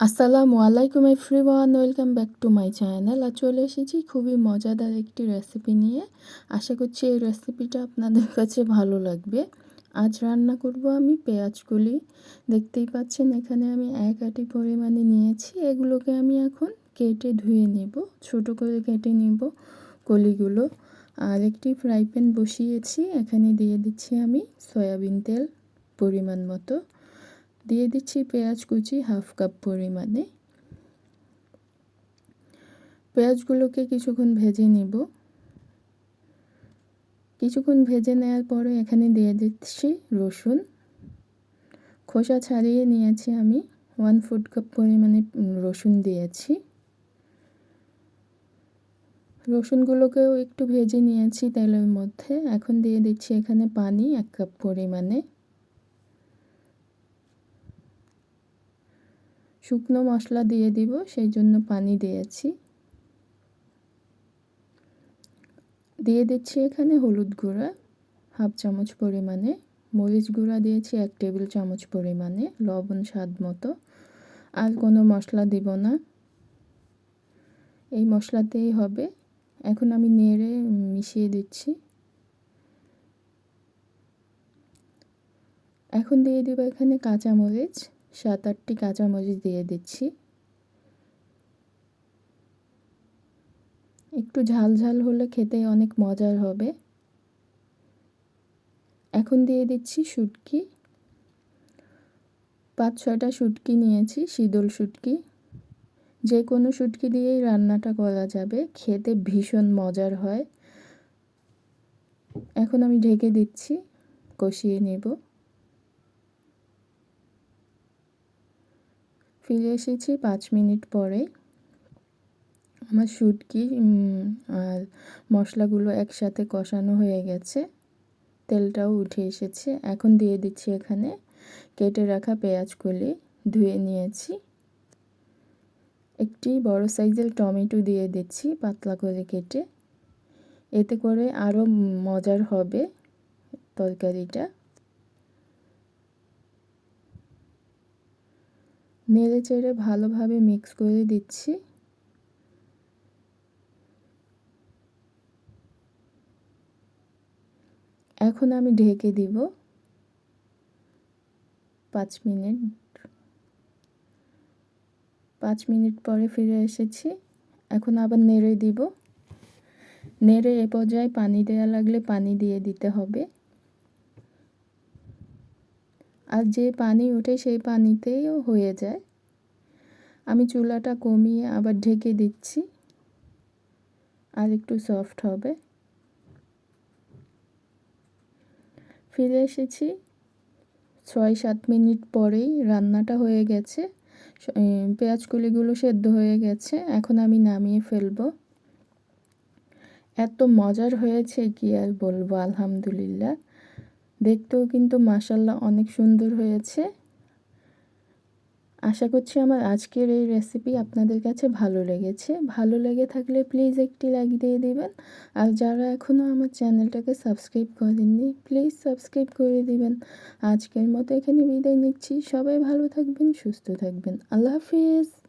আসসালামু আলাইকুম everyone, welcome back to my channel. আর চলে এসেছি খুবই মজাদার একটি রেসিপি নিয়ে। আশা করছি এই রেসিপিটা আপনাদের কাছে ভালো লাগবে। আজ রান্না করব আমি পেঁয়াজগুলি। দেখতেই পাচ্ছেন, এখানে আমি এক আটি পরিমাণে নিয়েছি। এগুলোকে আমি এখন কেটে ধুয়ে নেব। ছোট করে কেটে নেব কলিগুলো। আর একটি ফ্রাই প্যান বসিয়েছি। এখানে দিয়ে দিচ্ছি আমি সয়াবিন তেল পরিমাণ মতো। দিয়ে দিচ্ছি পেঁয়াজ কুচি হাফ কাপ পরিমাণে। পেঁয়াজগুলোকে কিছুক্ষণ ভেজে নিব। কিছুক্ষণ ভেজে নেওয়ার পরে এখানে দিয়ে দিচ্ছি রসুন। খোসা ছাড়িয়ে নিয়েছি আমি ওয়ান ফুড কাপ পরিমাণে রসুন দিয়েছি। রসুনগুলোকেও একটু ভেজে নিয়েছি তেলের মধ্যে। এখন দিয়ে দিচ্ছি এখানে পানি এক কাপ পরিমাণে। শুকনো মশলা দিয়ে দিব, সেই জন্য পানি দিয়েছি। দিয়ে দিচ্ছি এখানে হলুদ গুঁড়া, হাফ চামচ পরিমাণে। মরিচ গুঁড়া দিয়েছি, এক টেবিল চামচ পরিমাণে, লবণ স্বাদ মতো। আর কোনো মশলা দিব না। এই মশলাতেই হবে। এখন আমি নেড়ে মিশিয়ে দিচ্ছি। এখন দিয়ে দেবো এখানে কাঁচামরিচ। সাত আটটি কাঁচামরিচ দিয়ে দিচ্ছি। একটু ঝাল ঝাল হলে খেতে অনেক মজার হবে। এখন দিয়ে দিচ্ছি শুটকি। পাঁচ ছয়টা শুটকি নিয়েছি, শীতল শুটকি। যে কোনো শুটকি দিয়েই রান্নাটা করা যাবে। খেতে ভীষণ মজার হয়। এখন আমি ঢেকে দিচ্ছি, কষিয়ে নেব। ফিরে এসেছি পাঁচ মিনিট পরে। আমার শুটকি আর মশলাগুলো একসাথে কষানো হয়ে গেছে। তেলটাও উঠে এসেছে। এখন দিয়ে দিচ্ছি এখানে কেটে রাখা পেঁয়াজগুলি। ধুয়ে নিয়েছি। একটি বড় সাইজের টমেটো দিয়ে দিচ্ছি পাতলা করে কেটে। এতে করে আরও মজার হবে তরকারিটা। নেড়ে চেড়ে ভালোভাবে মিক্স করে দিচ্ছি। এখন আমি ঢেকে দিব পাঁচ মিনিট। পাঁচ মিনিট পরে ফিরে এসেছি। এখন আবার নেড়ে দিব। নেড়ে এ পর্যায়ে পানি দেওয়া লাগলে পানি দিয়ে দিতে হবে। আর যে পানি ওঠে সেই পানিতেও হয়ে যায়। আমি চুলাটা কমিয়ে আবার ঢেকে দিচ্ছি। আর একটু সফট হবে। ফিরে এসেছি। ছয় সাত মিনিট পরেই রান্নাটা হয়ে গেছে। পেঁয়াজ কুলিগুলো সেদ্ধ হয়ে গেছে। এখন আমি নামিয়ে ফেলব। এত মজার হয়েছে কি আর বলব, আলহামদুলিল্লাহ। দেখতেও কিন্তু মাসাল্লাহ অনেক সুন্দর হয়েছে। আশা করছি আমার আজকের এই রেসিপি আপনাদের কাছে ভালো লেগেছে। ভালো লেগে থাকলে প্লিজ একটি লাইক দিয়ে দেবেন। আর যারা এখনও আমার চ্যানেলটাকে সাবস্ক্রাইব করেননি প্লিজ সাবস্ক্রাইব করে দিবেন। আজকের মতো এখানে বিদায় নিচ্ছি। সবাই ভালো থাকবেন, সুস্থ থাকবেন। আল্লাহ হাফিজ।